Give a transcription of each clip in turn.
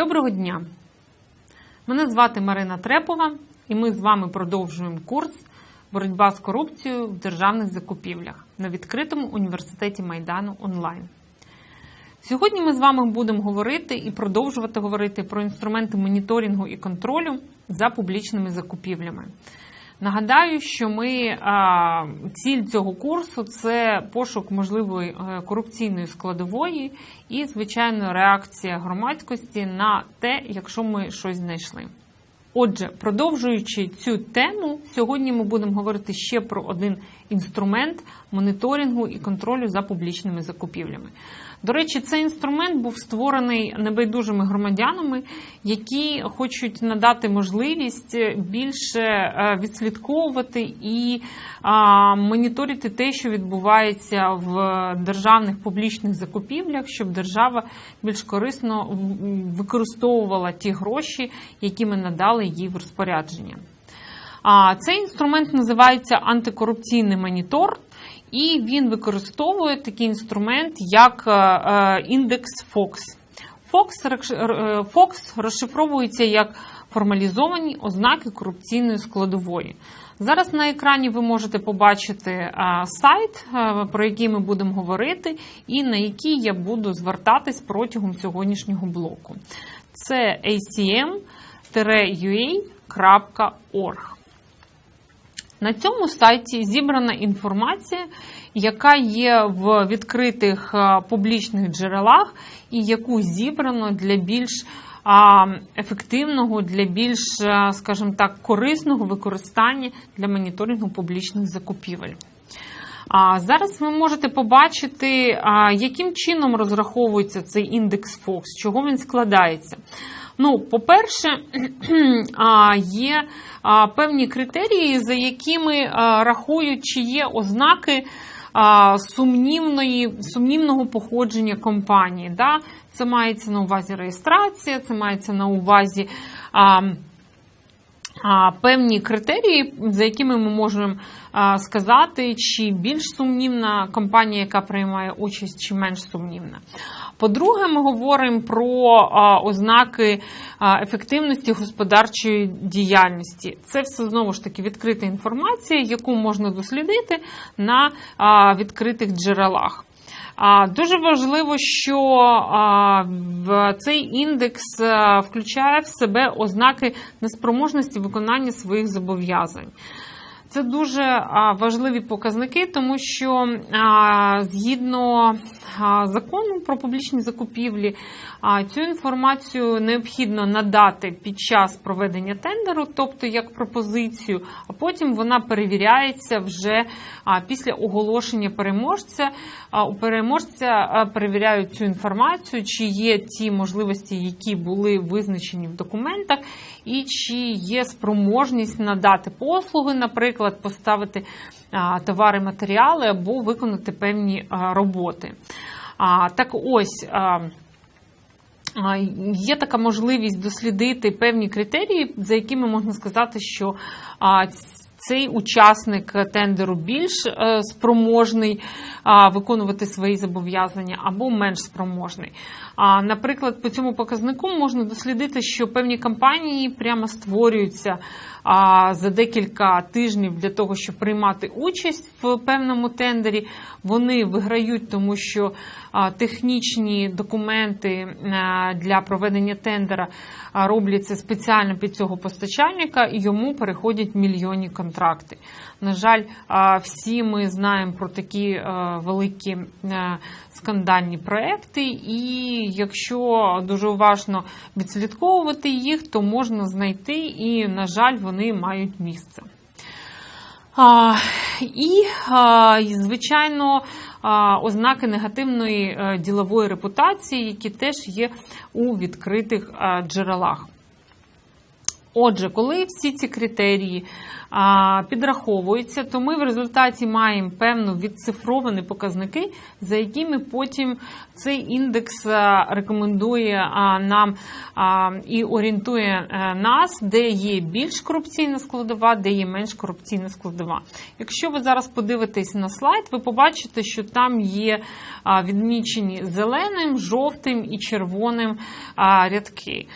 Доброго дня! Мене звати Марина Трепова, і ми з вами продовжуємо курс Боротьба з корупцією в державних закупівлях на відкритому університеті Майдану онлайн. Сьогодні ми з вами будемо говорити і продовжувати говорити про інструменти моніторингу і контролю за публічними закупівлями. Нагадаю, що ми ціль цього курсу це пошук можливої е, корупційної складової і, звичайно, реакція громадськості на те, якщо ми щось знайшли. Отже, продовжуючи цю тему, сьогодні ми будемо говорити ще про один інструмент моніторингу і контролю за публічними закупівлями. До речі, цей інструмент був створений небайдужими громадянами, які хочуть надати можливість більше е, відслідковувати і моніторити те, що відбувається в державних публічних закупівлях, щоб держава більш корисно використовувала ті гроші, які ми надали їй в розпорядження. Цей інструмент називається антикорупційний монітор, і він використовує такий інструмент, як е, е, індекс. FOX е, розшифровується як формалізовані ознаки корупційної складової. Зараз на екрані ви можете побачити сайт, про який ми будемо говорити, і на який я буду звертатись протягом сьогоднішнього блоку. Це acm-ua.org. На цьому сайті зібрана інформація, яка є в відкритих публічних джерелах, і яку зібрано для більш ефективного, для більш, скажімо так, корисного використання для моніторингу публічних закупівель. А зараз ви можете побачити, яким чином розраховується цей індекс FOX, чого він складається. Ну, по-перше, є певні критерії, за якими рахують, чи є ознаки сумнівної, сумнівного походження компанії. Да? Це мається на увазі реєстрація, це мається на увазі. Певні критерії, за якими ми можемо сказати, чи більш сумнівна компанія, яка приймає участь, чи менш сумнівна. По-друге, ми говоримо про ознаки ефективності господарчої діяльності. Це все знову ж таки відкрита інформація, яку можна дослідити на відкритих джерелах. Дуже важливо, що цей індекс включає в себе ознаки неспроможності виконання своїх зобов'язань. Це дуже важливі показники, тому що згідно закону про публічні закупівлі цю інформацію необхідно надати під час проведення тендеру, тобто як пропозицію, а потім вона перевіряється вже після оголошення переможця. У переможця перевіряють цю інформацію, чи є ті можливості, які були визначені в документах, і чи є спроможність надати послуги, наприклад, поставити товари, матеріали або виконати певні роботи. Так ось. Є така можливість дослідити певні критерії, за якими можна сказати, що цей учасник тендеру більш е, спроможний виконувати свої зобов'язання або менш спроможний. Наприклад, по цьому показнику можна дослідити, що певні компанії прямо створюються за декілька тижнів для того, щоб приймати участь в певному тендері. Вони виграють, тому що технічні документи для проведення тендера робляться спеціально під цього постачальника, і йому переходять мільйонні контракти. На жаль, всі ми знаємо про такі великі скандальні проекти, і якщо дуже уважно відслідковувати їх, то можна знайти, і, на жаль, вони мають місце. А, І, а, звичайно, а, ознаки негативної а, ділової репутації, які теж є у відкритих а, джерелах. Отже, коли всі ці критерії а, підраховуються, то ми в результаті маємо певно відцифровані показники, за якими потім цей індекс рекомендує нам і орієнтує а, нас, де є більш корупційна складова, де є менш корупційна складова. Якщо ви зараз подивитесь на слайд, ви побачите, що там є відмічені зеленим, жовтим і червоним рядки.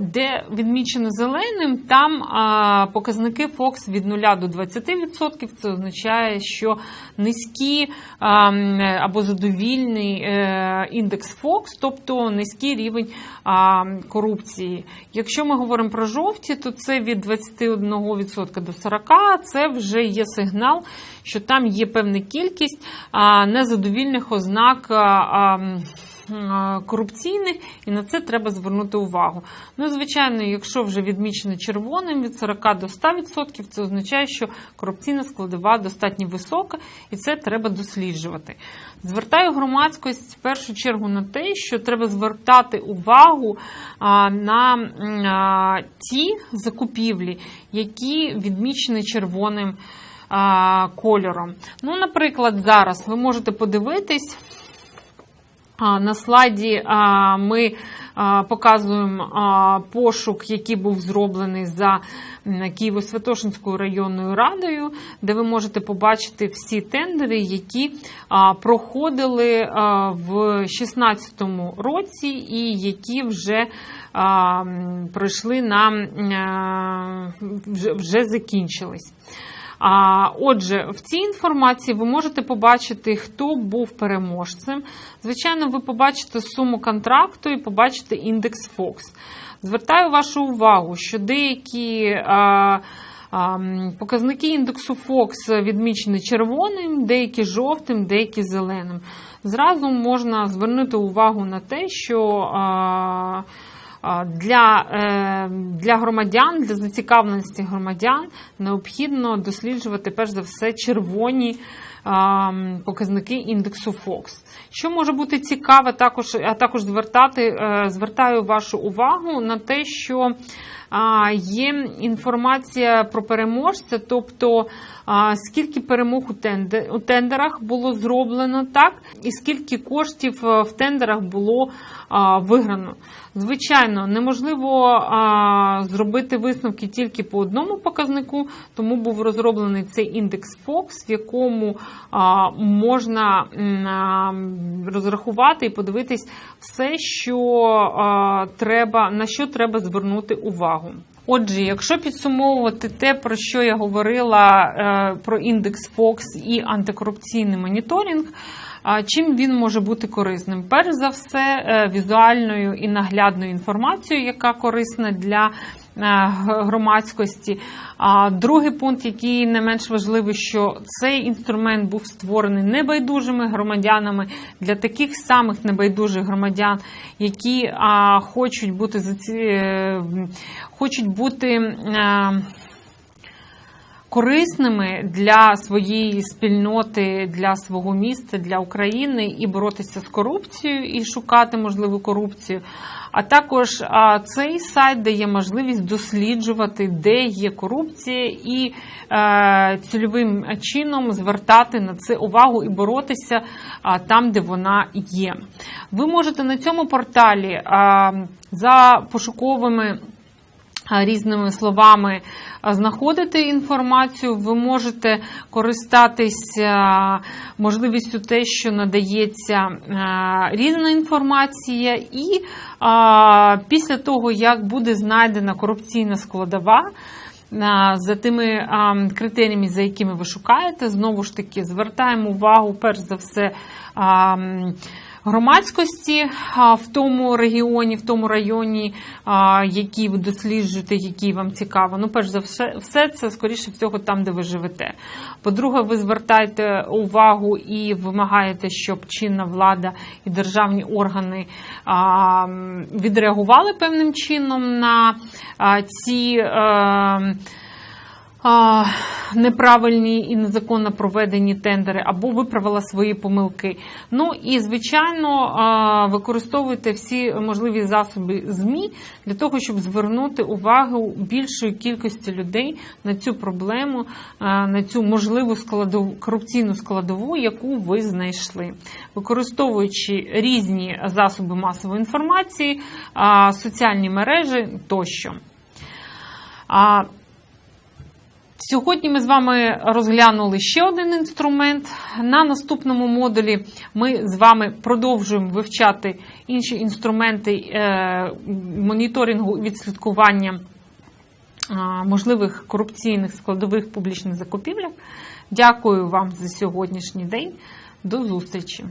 Де відмічено зеленим, там а, показники Fox від 0 до 20%. Це означає, що низькі а, або задовільний е, індекс Fox, тобто низький рівень а, корупції. Якщо ми говоримо про жовті, то це від 21% до 40%. Це вже є сигнал, що там є певна кількість а, незадовільних ознак. а, а, а, Корупційних, і на це треба звернути увагу. Ну, звичайно, якщо вже відмічено червоним від 40 до 100%, це означає, що корупційна складова достатньо висока, і це треба досліджувати. Звертаю громадськість в першу чергу на те, що треба звертати увагу на ті закупівлі, які відмічені червоним кольором. Ну, наприклад, зараз ви можете подивитись. На слайді ми показуємо пошук, який був зроблений за Києво-Святошинською районною радою, де ви можете побачити всі тендери, які проходили в 2016 році і які вже пройшли на вже закінчились. А, Отже, в цій інформації ви можете побачити, хто був переможцем. Звичайно, ви побачите суму контракту і побачите індекс Fox. Звертаю вашу увагу, що деякі а, показники індексу Fox відмічені червоним, деякі жовтим, деякі зеленим. Зразу можна звернути увагу на те, що для, е, для громадян, для зацікавленості громадян необхідно досліджувати перш за все червоні показники індексу Fox. Що може бути цікаве, також, а також звертати, е, звертаю вашу увагу на те, що є інформація про переможця, тобто скільки перемог у, тендерах було зроблено, так, і скільки коштів е, в тендерах було виграно. Звичайно, неможливо зробити висновки тільки по одному показнику, тому був розроблений цей індекс Fox, в якому можна розрахувати і подивитись все, що треба, на що треба звернути увагу. Отже, якщо підсумовувати те, про що я говорила е, про індекс Fox і антикорупційний моніторинг, чим він може бути корисним? Перш за все, е, візуальною і наглядною інформацією, яка корисна для е, громадськості. А другий пункт, який не менш важливий, що цей інструмент був створений небайдужими громадянами для таких самих небайдужих громадян, які а, хочуть бути заці... е, хочуть бути. е, корисними для своєї спільноти, для свого міста, для України і боротися з корупцією і шукати можливу корупцію. А також цей сайт дає можливість досліджувати, де є корупція, і е, цільовим чином звертати на це увагу і боротися там, де вона є. Ви можете на цьому порталі за пошуковими різними словами знаходити інформацію, ви можете користатися можливістю те, що надається різна інформація, і після того, як буде знайдена корупційна складова. За тими критеріями, за якими ви шукаєте, знову ж таки звертаємо увагу, перш за все, громадськості в тому регіоні, в тому районі, який ви досліджуєте, який вам цікаво. Ну, перш за все, все це скоріше всього там, де ви живете. По-друге, ви звертаєте увагу і вимагаєте, щоб чинна влада і державні органи відреагували певним чином на ці. Неправильні і незаконно проведені тендери, або виправила свої помилки. Ну і звичайно використовуйте всі можливі засоби ЗМІ для того, щоб звернути увагу більшої кількості людей на цю проблему, на цю можливу складову корупційну складову, яку ви знайшли, використовуючи різні засоби масової інформації, соціальні мережі тощо. Сьогодні ми з вами розглянули ще один інструмент. На наступному модулі ми з вами продовжуємо вивчати інші інструменти е, моніторингу і відслідкування можливих корупційних складових публічних закупівлях. Дякую вам за сьогоднішній день. До зустрічі!